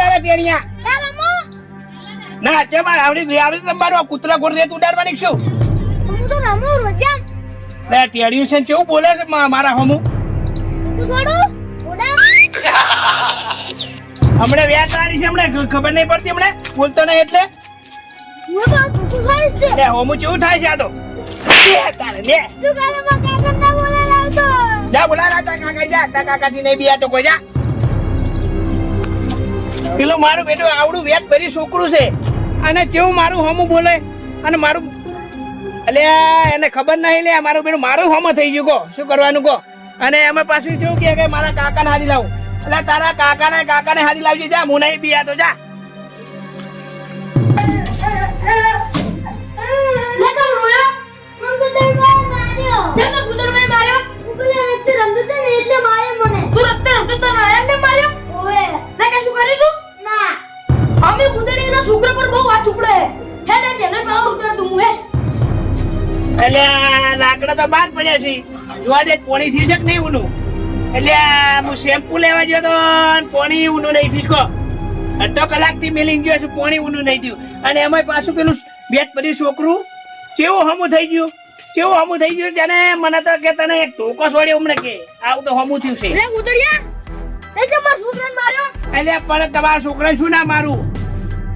એ છે ના તે માર આવડી દે આવડી આ કૂતરા ગોળ રેત ઉડાડવાની શું? હું તો રમું રોજા લે ટેણિયું છે કેવું બોલે છે મારા હમુ? છોડો હમણે વ્યાજ તારી છે હમણે ખબર નહીં પડતી હમણે? બોલતો નહીં એટલે? લે હમું કેવું થાય છે આ તો? તારે લે તું કાલે કાકા ના જા બોલા તા કાકા જા તા કાકાથી નહીં બિયા તો કોઈ જા. પેલું મારું બેટું આવડું વેત ભરી છોકરું છે. અને તેવું મારું હમું બોલે. અને મારું એટલે એને ખબર નહીં લે, મારું બેટું મારું હમ થઈ ગયું, કહો. શું કરવાનું, કહો? અને એમાં પાછું કેવું કે મારા કાકાને હારી લાવું. એટલે તારા કાકાને કાકાને હારી લાવજે, જા હું નહીં બિયા તો, જા. તો રોયો મને કુદરમાં માર્યો. પડ્યા છે. જોવા દે પોણી થયું છે કે નહીં ઊનું? એટલે હું શેમ્પુ લેવા ગયો તો પોણી ઊનું નહીં થયું. કહો. અડધો કલાકથી મેલી ગયો છે પોણી ઊનું નહીં થયું. અને એમાં પાછું પેલું બેટ પડ્યું છોકરું. કેવું હમું થઈ ગયું? કેવું હમું થઈ ગયું? તેને મને તો કે તને એક ટોકસ છોડ્યો હમણાં કે. આવું તો હમું થયું છે. એટલે પણ તમારા છોકરાને શું ના મારું?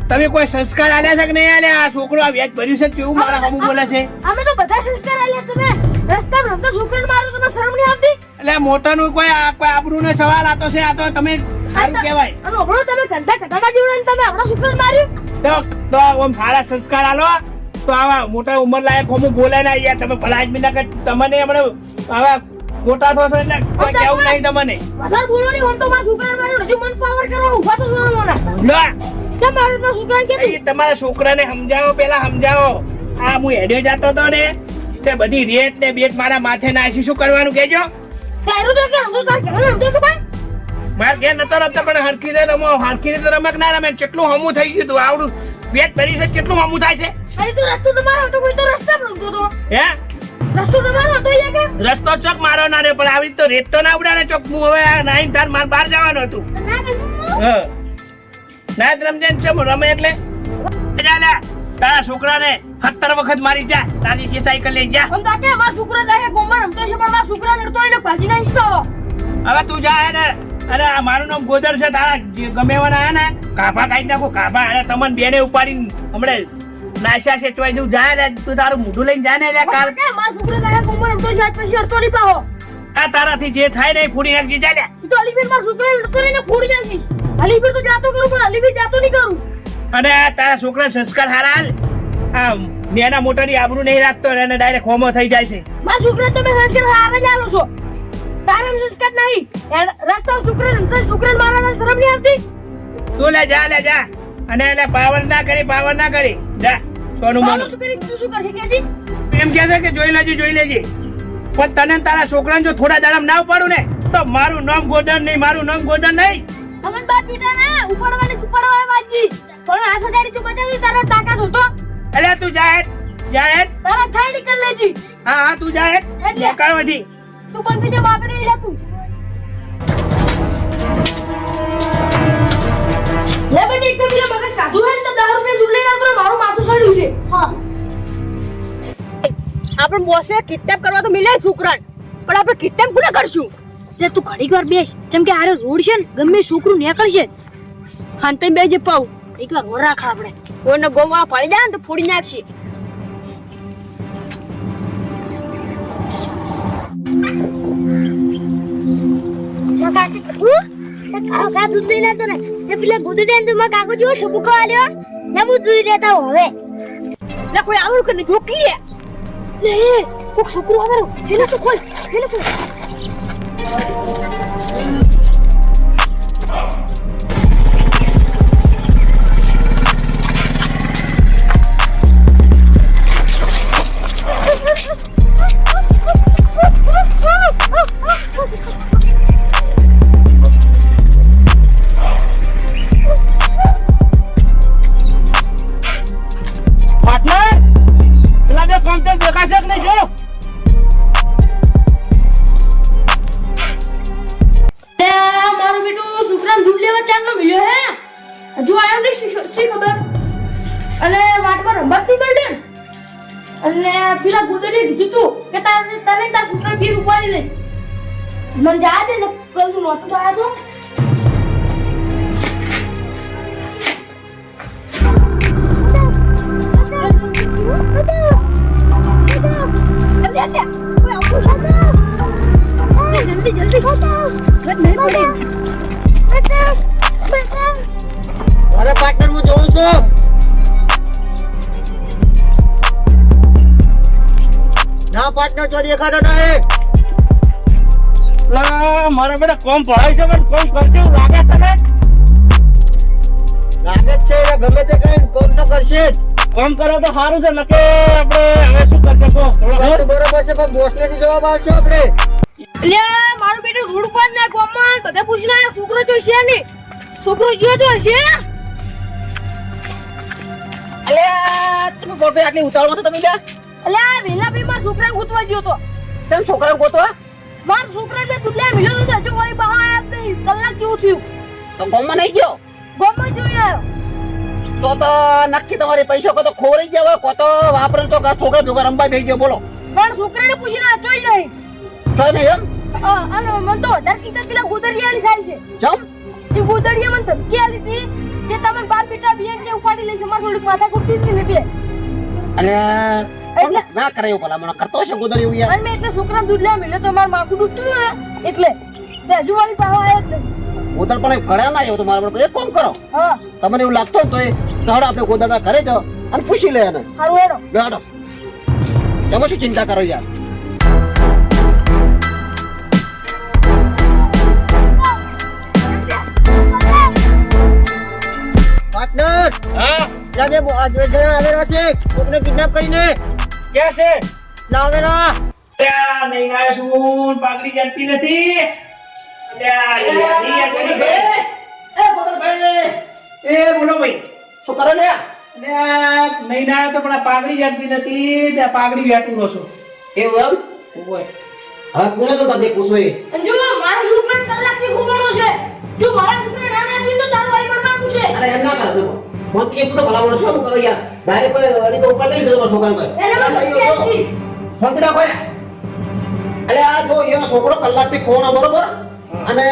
તમે કોઈ સંસ્કાર આલ્યા છે કે નહીં આલ્યા? આ છોકરો આ વ્યાજ ભર્યું છે કેવું? મારા હમું બોલે છે. અમે તો બધા સંસ્કાર આલ્યા તમે. રસ્તા રમતો છોકરાને મારો તમને શરમ નહીં આવતી? એટલે મોટાનું કોઈ આ- કોઈ આબરૂનો સવાલ આતો છે આ તો તમે સારું કહેવાય. અને હમણાં તમે ગંદા કટાકા જેવડા તમે આપણા છોકરાને માર્યું? તો તો ઓમ સારા સંસ્કાર આલો. તો આવા મોટા ઉંમર લાયક હોમું બોલે ના યાર તમે ભલા આદમી ના કે તમને હમણાં આવા મોટા થો છો એટલે કોઈ કેવું નહીં તમને. વધારે બોલો નહીં હું તો મારા છોકરાને માર્યો હજુ મન પાવર કરવા ઊભા તો છો મને લો. કેમ મારું તો છોકરાને કેમ? તમારા છોકરાને સમજાવો પેલા સમજાવો. આ હું હેડ્યો જાતો તો ને તે બધી રેત ને બેટ મારા માથે નાસી શું કરવાનું કેજો તો કે ઘરે રમતો તો માર ઘેર નતો રમતો પણ હરખી દે રમો. હરખી દે રમક ના રમે. કેટલું હમું થઈ ગયું તું. આવડું બેટ ભરી છે કેટલું હમું થાય છે? અરે તો રસ્તો તમારો હતો કોઈ તો રસ્તા પર રમતો તો. હે? રસ્તો તમારો હતો અહીંયા કે? રસ્તો ચોક મારો ના રે પણ આવી તો રેત તો ના ઉડાને ચોક. હું હવે નાઈન તાર માર બહાર જવાનું હતું. હા ના રમજે ચમ રમે એટલે? તારા છોકરાને સત્તર વખત મારી જા. તારી જે સાયકલ લઈ જા. આમ તાકે મારા છોકરા જાય ગોમમાં રમતો છે પણ મારા છોકરા લડતો એટલે ભાજી નાખી તો હવે તું જા ને અરે મારું નામ ગોદર છે તારા ગમે એવા આયા ને કાભા કાઢી નાખો કાભા અરે તમને બેને ઉપાડીને હમણે નાશા છે તોય તું જાય ને તું તારું મોઢું લઈને જા ને એટલે કાલ. કે મારા છોકરા જાય હમ રમતો છે આજ પછી અડતો નહીં પાહો. આ તારાથી જે થાય ને ફૂડી નાખજી જા લે. તું તો અલીફેર મારા છોકરા લડતો રહીને ફોડી નાખીશ. અલીફેર તો જાતો કરું પણ અલીફેર જાતો નહીં કરું. અને તારા છોકરા સંસ્કાર હારા હાલ. આ નેના મોટાની આબરૂ નહીં રાખતો અને ડાયરેક્ટ હોમો થઈ જાય છે. મારા છોકરા તમે સંસ્કાર હારે જ આલો છો. તારે સંસ્કાર નહીં. રસ્તા છોકરા રમતા છોકરાને મારા શરમ નહીં આવતી? તું લે જા લે જા. અને એટલે પાવર ના કરી પાવર ના કરી. જા સોનું મોનું તો કરી તું શું કરી કેજી? એમ કહે છે કે જોઈ લેજે જોઈ લેજે. પણ તને તારા છોકરાને જો થોડા દાડા ના ઉપાડું ને તો મારું નામ ગોધન નહીં મારું નામ ગોધન નહીં. અમન બાપ બેટા ના ઉપાડવાની ઉપાડવા વાજી પણ આ સગાડી તું બતાવી તારા તાકાત હતો. એટલે તું જા જાહેર જા હેઠ તારા થાય નીકળ લેજી. હા હા તું જા હેઠ એટલે? મોકાળવાથી તું બંધ થઈ જા બાપ રે જા તું. લે બેટી એકદમ તો મગજ કાઢું હે તો દારૂ ને જુલે ના પર મારું માથું સડ્યું છે. હા. આપણે બોસે કિડનેપ કરવા તો મિલે શુક્રાન પણ આપણે કિડનેપ કોને કરશું? એટલે તું ઘડીક વાર બેસ. જેમ કે આરે રોડ છે ને ગમે છોકરું નીકળશે. હાંતે બે જે પાઉ એક વાર હોર રાખ આપણે. કોઈને ગોવાળા ફાડી જાય ને તો ફોડી નાખશે. કાકા દૂધ લઈને આવતો ને. એ પેલા ગોદડી ને માં કાકો જેવો ઠપકો આલ્યો ને હું દૂધ લેતા હવે. લે કોઈ આવરું કે ઠોકી લે કોક છોકરું આવેલું હેલો તો ખોલ હેલો ખોલ શી ખબર અને વાટમાં રમત નહીં ને અને પેલા ગોદડી કીધું તું કે તારે તને તાર છોકરા ફીર ઉપાડી લઈશ. મને જા દે ને કલ તું નહોતું થયા તો? જલ્દી જલ્દી નહીં પડે. અરે પાર્ટનર હું જોઉં છું. ના પાર્ટનર તો દેખાતો નહીં. લા, મારા બેટા કોમ પડાય છે પણ કોમ કરજો લાગે તને? લાગે છે એ ગમે તે કઈ કોમ તો કરશે જ. કોમ કરો તો સારું છે નકે આપણે હવે શું કરી શકો તો બરોબર છે પણ બોસને શું જવાબ આવશે આપણે? લે મારું બેટું રોડ ઉપર ના બધા પૂછના છોકરો તો છે નહીં? છોકરો જ્યો તો હશે? અલ્યા તમે બોટે આટલી ઉતાવળમાં છો તમે લ્યા. અલે આ વેલા ભાઈ મારા છોકરા ગોતવા ગયો તો. તમે છોકરા ગોતવા? મારા છોકરા બે દુલ્યા મિલ્યો તો હજુ કોઈ બહાર જ નહીં. કલાક જેવું થયું. તો ગામમાં નહીં ગયો? ગોમમાં જોઈ આવ્યો. તો તો નક્કી તમારી પૈસો કો તો ખોરી ગયા હોય કો તો વાપરે તો કા છોકરા ભેગા રમવા બેસી ગયો બોલો. પણ છોકરાને પૂછીને ના જોઈ નહીં. જોઈ નહીં એમ? અ, અને મને તો વધારે કીધા પેલા ગોદડિયાની સારી છે. જમ. એ ગોદડિયા મને ધમકી આલી હતી. કે તમે બાપ બેટા બિયન કે ઉપાડી લેશે મારે થોડીક માથા કૂટતી જ એટલે એટલે ના કરે એવું ભલા મને કરતો છે ગોદળ એવું યાર? મેં એટલે છોકરાને દૂધ લેવા મળ્યો તો મારું માથું દુખતું ને એટલે તે હજુ વાળી પાહો આવ્યો જ નહીં. ગોદડ પણ ઘણા ના આવ્યો તો મારા પર. એક કામ કરો. હા. તમને એવું લાગતું તો એ તો હેડો આપણે ગોદડના ઘરે જાઓ અને પૂછી લે એને. સારું હેડો. હેડો. તમે શું ચિંતા કરો યાર? પાર્ટનર હા? આ જો જણા આવેલા છે. કોકને કિડનેપ કરીને. ક્યાં છે? લાવેલા ત્યાં નહીં આવ્યો છું પાઘડી જડતી નથી. અલ્યા, અલ્યા, અલ્યા, કોની ભાઈ? એ બોલો ભાઈ શું કરો લે નહીં આવ્યો તો પણ પાઘડી જડતી નથી ત્યાં પાઘડી વેટું છો. એવું એમ? હોય. હવે પૂરે તો તને પૂછો એ જો મારા છોકરાને કલાકથી ઘૂમણો છે. જો મારા છોકરાને નાના નથી તો તારું આઈ મળવાનું છે. અરે એમ ના કરો જો ફોનથી એક તો ભલામણ શું કરો યાર. ડાયરેક્ટ કોઈ અડી તો ઉપર મને ધમકી આપી. ફોનથી રાખો યાર અરે આ જો એનો છોકરો કલાકથી ખોવાનો બરોબર? અને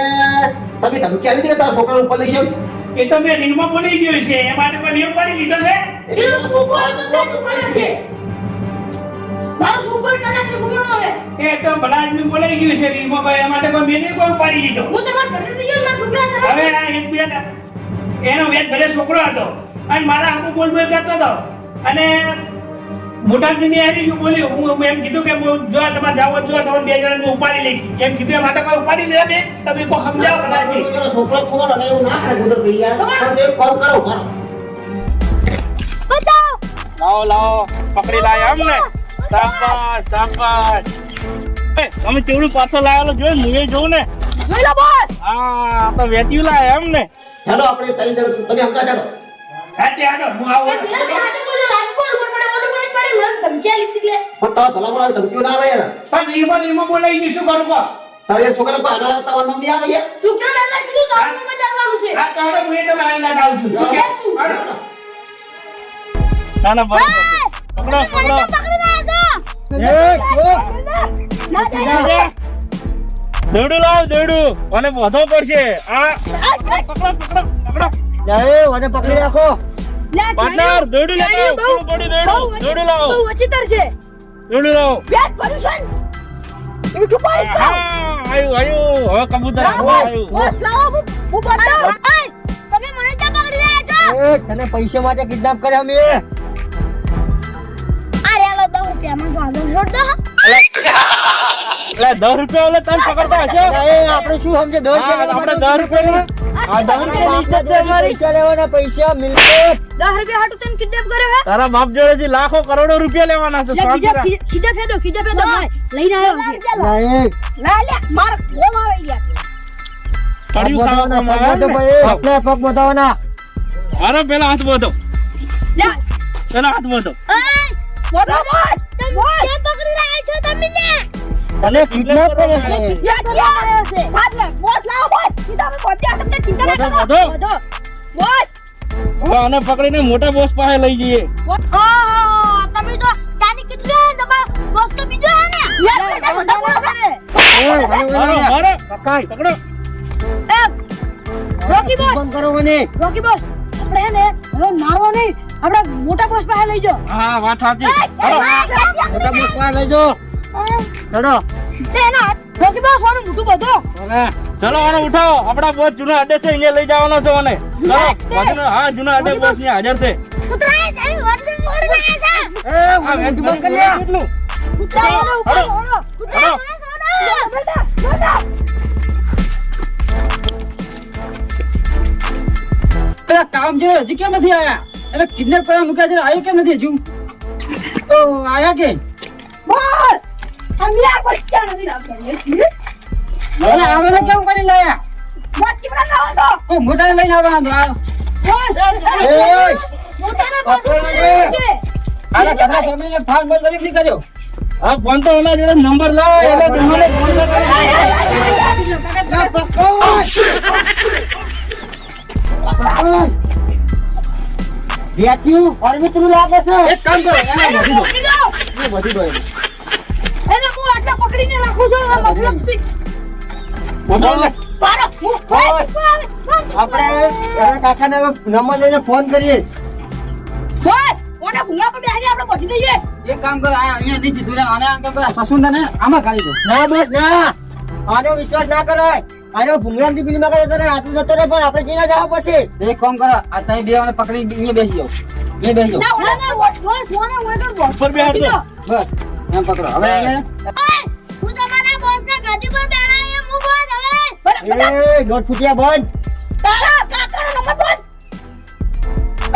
તમે ધમકી આવી હતી તારા છોકરા ઉપર લઈ છે એ તો મેં રીલમાં બોલી ગયો છે એ માટે કોઈ નિયમ પાડી લીધો છે? એ તો છોકરો તો છે. મારો છોકરો કલાકથી છે એ તો ભલા આદમી બોલાઈ ગયું છે રીલમાં કોઈ એ માટે કોઈ મેં નહીં કોઈ ઉપાડી લીધો. હું તમારા ઘરેથી ગયો મારા છોકરા હવે આ એક મિનિટ એનો વેદ ભલે છોકરો હતો. અને મારા આખું બોલ બોલ કરતો હતો. અને મોટાજીની હારી જો બોલ્યો હું એમ કીધું કે હું જો તમારે જાવ જો તમે બે જણાને ઉપાડી લઈશ. એમ કીધું એ માટે કોઈ ઉપાડી લે બે તમે કોઈ સમજાવો છોકરો ખોવાનો અને એવું ના કરે ગોદર ભાઈ યાર. એક કામ કરો મારો લાવો લાવો પકડી લાય એમ ને. શાબાશ શાબાશ. તમે ચેવડું પાછો લાવેલો? જોઈ હું એ જોઉં ને? જોઈ લો બોસ હા તો વેચ્યું લાય એમ ને. હેડો આપણે તઈ તમે હમકા ચાલો. હાચે હાડો હું આવું બે હાથે બોલે લાગકોર ઉપર પડે ઓલો પર પડે મને ધમકી આલી હતી પણ તમે ભલામણ આવે ધમકીઓ ના આવે યાર. પણ રીલમાં રીલમાં બોલાઈ ગયું શું કરું કહો? તારે છોકરા કોઈ આના તમારું નામ આવે યાર. છોકરા નાના છે તો આપણે બજારવાનું છે. આ તો હું એ તમારા ના આવું છું. શું કે? ના ના બરાબર પકડો પકડો. દોડું લાવ દેડું. અને વધો પડશે. આ. પકડો પકડો પકડો. જાય મને પકડી રાખો. પાર્ટનર દોડી લાવો આવો. પૂરું પડી દોડું દોડું લાવો. બહુ અચિતર છે. દોડી લાવો. વ્યાજ ભર્યું છે તો પાઈ છુપાઈ આયો આયુ હવે કબૂતર આયુ બોસ, લાવો, હું- હું તમે મને ચા પકડી રહ્યા છો? એ તને પૈસા માટે કિડનેપ કર્યા અમે. અરે, આલો દસ રૂપિયામાં સ્વાગત છોડ દો. એટલે દસ રૂપિયા એટલે તને પકડતા હશે? એ આપણે શું સમજે? દસ રૂપિયા આપણે દસ રૂપિયા તારા બાપ જોડેથી લાખો કરોડો રૂપિયા લેવાના છે ખીજા ફેંદો, ખીજા ફેંદો. લઈને આવ્યો મારા ફોમ આવી ગયા. અરે પેલા હાથ બધો પેલા હાથ બધો બોસ. પકડી રહ્યા છો તમે તને કિડનેપ કરે છે યા, યા. સાત લે, બોસ, લાવો, બોસ. સીધા અમે પહોંચ્યા, તમને ચિંતા ના કરો. વધો વધો. બોસ, હવે આને પકડીને મોટા બોસ પાસે લઈ જઈએ ઓહો તમે તો ચાની કેટલી હે તમાર બોસ તો બીજો હે ને યાર પૈસા બધા બોલો છે મારો મારો પકડ પકડો એ રોકી બોસ બંધ કરો મને રોકી બોસ આપણે હે ને હવે મારવો નહીં આપણે મોટા બોસ પાસે લઈ જાઓ હા વાત સાચી મોટા બોસ પાસે લઈ જાઓ ચડો તે એના રોકી બોસ ઓનું મોટું બધો. ચલો આને ઉઠાવો. આપડા બોસ જૂના અડ્ડે છે અહીંયા લઈ જવાનો છે મને ચલો હા જૂના અડ્ડે બોસ અહીંયા હાજર છે. વર્દ દે છે. એ હું બંધ કરી? ઉપર બેટા બેટા પેલા કામ જે હજી કેમ નથી આયા? એટલે કિડનેપ કરવા મૂક્યા છે આવ્યો કેમ નથી હજુ? ઓ આયા કે? બોસ. અમે આ બચ્ચા નથી રાખવાની અરે આવેલા કેમ કરી લાયા બોસ ચીપડા ના હતો કોઈ મોટાને લઈને આવવાના આ બોસ ઓય! મોટાના બોસ પકડો ને. આલા ઘરના બોલ કરી કર્યો. હા ફોન તો ઓલા જોડે નંબર લાવ એટલે તમારે ફોન કરો લા, પકડ બેટ્યું પરમિત્રું લાગે છે? એક કામ કરો એને દો દો. એને. એને હું આટલા પકડીને રાખું છું મતલબથી. આપણે એના કાકાને નંબર લઈને ફોન કરીએ. બોસ ઓને ભૂલા તો બેહાડી આપણે પહોંચી દઈએ એક કામ કરો આ અહીંયા નહીં સીધું રે આને આમ કર. સસુંદર ને આમાં કાઢી દો. ના બોસ ના. આનો વિશ્વાસ ના કરાય. આનો ભૂંગળામથી પેલી માં કરે તો હાથું જતો પણ આપણે જઈને જાવ પછી એક કામ કરો આ તમે બે વાને પકડી અહીંયા બેસી જાવ અહીંયા બેસી જાવ ના ના ઓને ઓને. બસ. એમ પકડો. હવે એને હું તમારા બોસને ગાદી પર બેહાડી હું બોસ હવે. એ દોઢ ફૂટિયા બંધ. તારા કાકાનો નંબર બોલ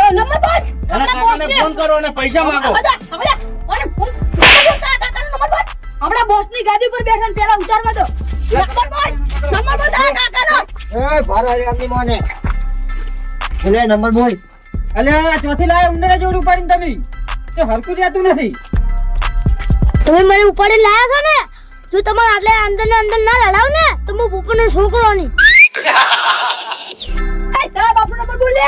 એ નંબર બોલ એના કાકાને ફોન કરો અને પૈસા માંગો. બધા બધા ઓને ફોન તારા કાકાનો નંબર બોલ આપણા બોસની ગાદી પર બેઠા પેલા ઉતારવા દો. નંબર બોલ નંબર બોલ તારા કાકાનો. એ ભારા આમની મોને. એટલે નંબર બોલ. અલે ચોથી લાય ઉંદરા જોડું ઉપાડીને તમે. તે હરકું રહેતું નથી. તમે મને ઉપાડી લાયા છો ને? જો તમારે આટલે અંદર ને અંદર ના લડાવ ને તો હું પોપોનો છોકરો ની તારા બાપુ નંબર બોલ લે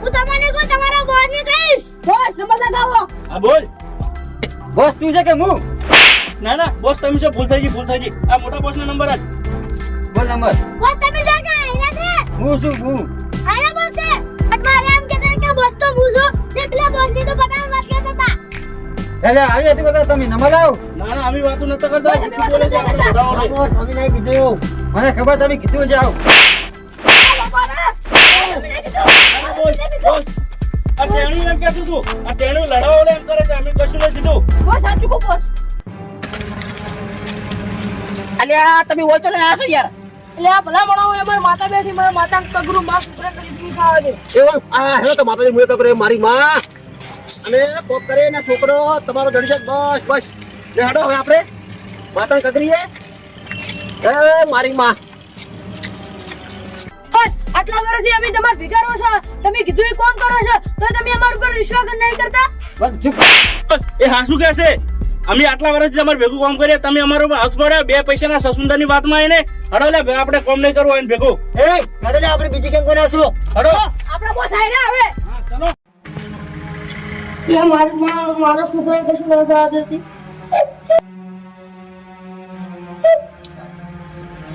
હું તમને કહું તમારા બોસ ને કહીશ. બોસ નંબર લગાવો. હા બોલ. બોસ તું છે કે હું? ના ના બોસ તમે છો ભૂલ થઈ ગઈ ભૂલ થઈ ગઈ. આ મોટા બોસ નો નંબર આ બોલ નંબર. બોસ તમે જો કે આયા છે? હું શું હું. આયા બોસ છે? અટમારે એમ કહેતા કે બોસ તો હું છું. ને પેલા બોસની તો હતા એટલે આવી હતી બધા તમે નમા લાવ. ના ના આવી વાતો નતા કરતા. બોલે છે. બોસ અમે નહીં. કીધું. મને ખબર તમે કીધું બોસ. આ ટેણી એમ કહેતું હતું. આ ટેણી લડાવો એમ કરે છે અમે કશું નથી કીધું. બોસ સાચું કો બોસ. અલ્યા તમે ઓછો લઈ આશો યાર. એટલે આ ભલા મણા હોય અમાર માતા બેઠી મારા માતા કગરું માં કરી દીધું ખાવા દે એવો આ હેલો તો માતાજી મુએ તો મારી માં. અને કોક કરે ને છોકરો તમારો જડી છે. બસ બસ. લે હાડો હવે આપણે. વાતણ કકરીએ એ મારી માં. બસ આટલા વર્ષથી અમે તમાર ભેગા છો. તમે કીધું એ કોણ કરો છો? તો તમે અમાર ઉપર વિશ્વાસ નહીં કરતા? બસ ચૂપ. બસ, એ હાસુ કે છે. અમે આટલા વર્ષથી તમારે ભેગું કામ કરીએ. તમે અમારો ઉપર હાથ પડ્યા બે પૈસાના સસુંદરની વાતમાં એને હડો લે આપણે કોમ નહીં કરવું એને ભેગું. એ હડો લે આપણે બીજી કેમ કોનાશું હડો. આપણો બોસ આવી રહ્યા હવે ચલો. એ મારા મારા છોકરા કશું ના થવા દેતી.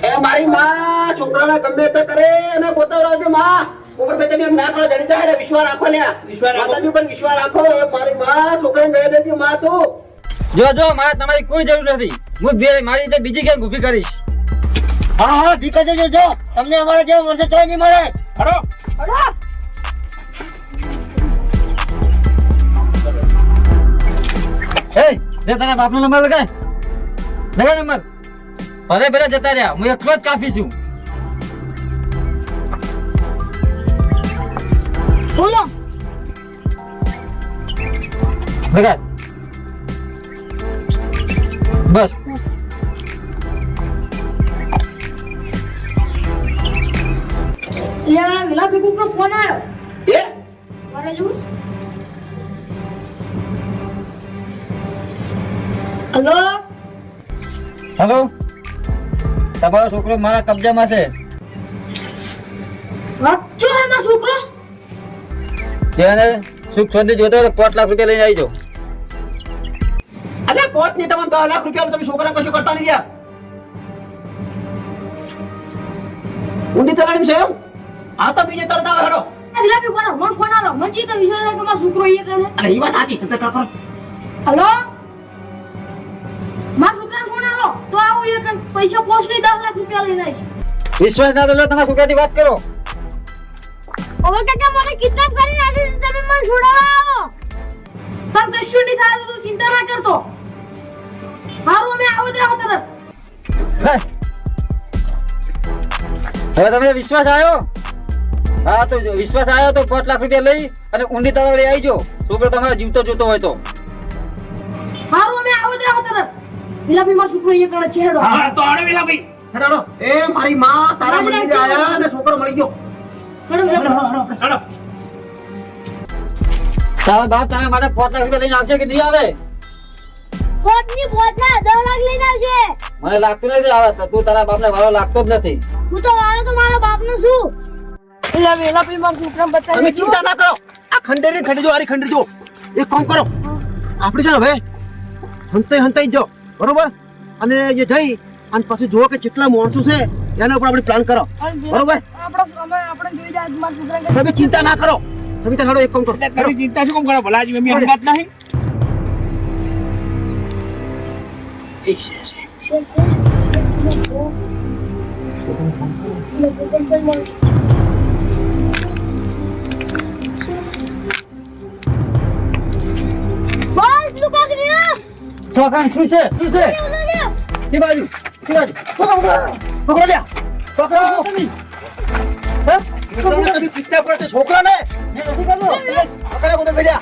એ મારી માં છોકરાને ગમે તે કરે અને પોતાનો છે માં. ઉપર પે તમે એમ ના કરો જડી જાય વિશ્વાસ રાખો ને. વિશ્વાસ માતાજી પર વિશ્વાસ રાખો એ મારી માં છોકરાને દેતી માં તું. જો જો મારે તમારી કોઈ જરૂર નથી. હું મારી રીતે બીજી ક્યાંક ઊભી કરીશ? હા હા ભીખા જજો જો. તમને અમારા જેવા વર્ષે ચોય નહીં મળે. ખરો લે તારા બાપનો નંબર લગાય લગાય નંબર ભલે ભલે જતા રહ્યા હું એકલો જ કાફી છું બોલો લગાય બસ યા વિલા ભેગું પર ફોન આવ્યો એ મારે જો હલો? હેલો? તમારો છોકરો મારા કબજામાં છે. વાંચો હે મારો છોકરો? તેને સુખ સંધી જોતો તો પાંચ લાખ રૂપિયા લઈને આવી જાઓ અરે પોત નહીં તમને દસ લાખ રૂપિયા તમે છોકરા કશું કરતા નહીં યાર ઊંડી તલાડી છે એમ આ તો બીજે તરત આવે હેડો. દિલાપી બોલો મન ખોના આલો મન જીતો વિશ્વાસ છે કે મારો છોકરો એ કરે અરે એ વાત હાચી તમે કરો કરો. હલો? પૈસા પોસ્ટ દસ લાખ રૂપિયા લઈને આવીશ. વિશ્વાસ ના તો લો તમારા છોકરાથી વાત કરો. હવે કાકા મને કિડનેપ કરી નાખી તમે મને છોડાવવા આવો. તાર શું નહીં થાય તું ચિંતા ના કરતો. મારું અમે આવો જ રહો તરત. હવે તમને વિશ્વાસ આવ્યો? હા તો જો વિશ્વાસ આવ્યો તો પાંચ લાખ રૂપિયા લઈ અને ઊંડી તળવડે આવી જાઓ છોકરો તમારે જીવતો જોતો હોય તો. વિલાપી મારો છોકરો એ કણે છે હેડો હા તો આડો વિલાપી. હેડો એ મારી માં તારા મળી આયા અને છોકરો મળી ગયો. હેડો હેડો. હેડો તારા બાપ તારા માટે પાંચ લાખ રૂપિયા લઈને આવશે કે નહીં આવે? પોતની પોતના દસ લાખ લઈને આવશે. મને લાગતું નથી આવે તું તારા બાપને વાળો લાગતો જ નથી. હું તો વાળો તો મારા બાપનો છું. મારા છોકરાને તમે ચિંતા ના કરો. આ ખંડેરી ખંડી જો આરી ખંડેરી જો એક કામ કરો. આપણે છે ને હવે હંતાઈ હંતાઈ જો બરોબર? અને જે જઈ અને પછી જુઓ કે કેટલા માણસો છે એના ઉપર આપણે પ્લાન કરો. બરોબર? આપણા અમે આપણે જોઈ જાય મારા છોકરાને તમે ચિંતા ના કરો. તમે ત્યાં હેડો એક કામ કરો. તમે ચિંતા શું કામ કરો? ભલાજી મમ્મી વાત નહીં? બોલ છોકરા શું છે શું છે શી બાજુ શી બાજુ પકડો લ્યા પકડો? છોકરાને તમે કિડનેપ કરો છો છોકરાને. પકડે બધા ભેજા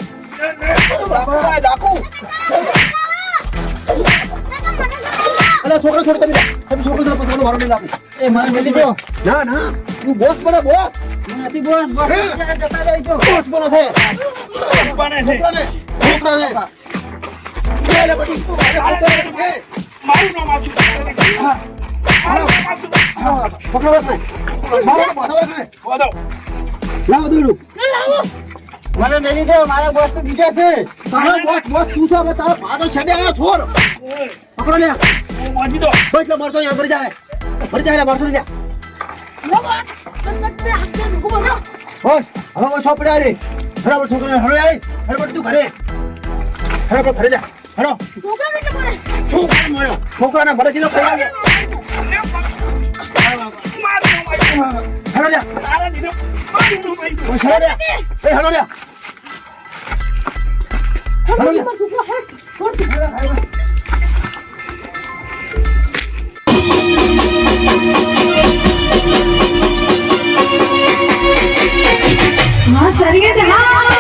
છોકરો છોડ તમે તમે છોકરો છોડ પછી મારો નહીં લાગુ એ મારે મેલી દો. ના ના તું બોસ બને બોસ નથી બોસ, બોસ. જતા રહી જો. બોસ બને છે છોકરાને છોકરાને મારું નામ બોલો લાવો દોડું મને મેલી દો મારા બોસ તો બીજા છે તારો બોસ બોસ તું છે તારો ફાધો છેડે આવ્યો છોર પકડો લે હું વાંચી દો એટલે મારસો ને ભરી જાય હવે બસ સોપડે રે બરાબર છોકરાને હળે આવી હળબડ તું ઘરે હળબડ ઘરે જા હરો. છોકરા મરે છોકરાને મરે કીધો ખોઈ લાગે હલો લ્યા હલો લ્યા એ હલો લ્યા હલો લ્યા हाँ सरिये हाँ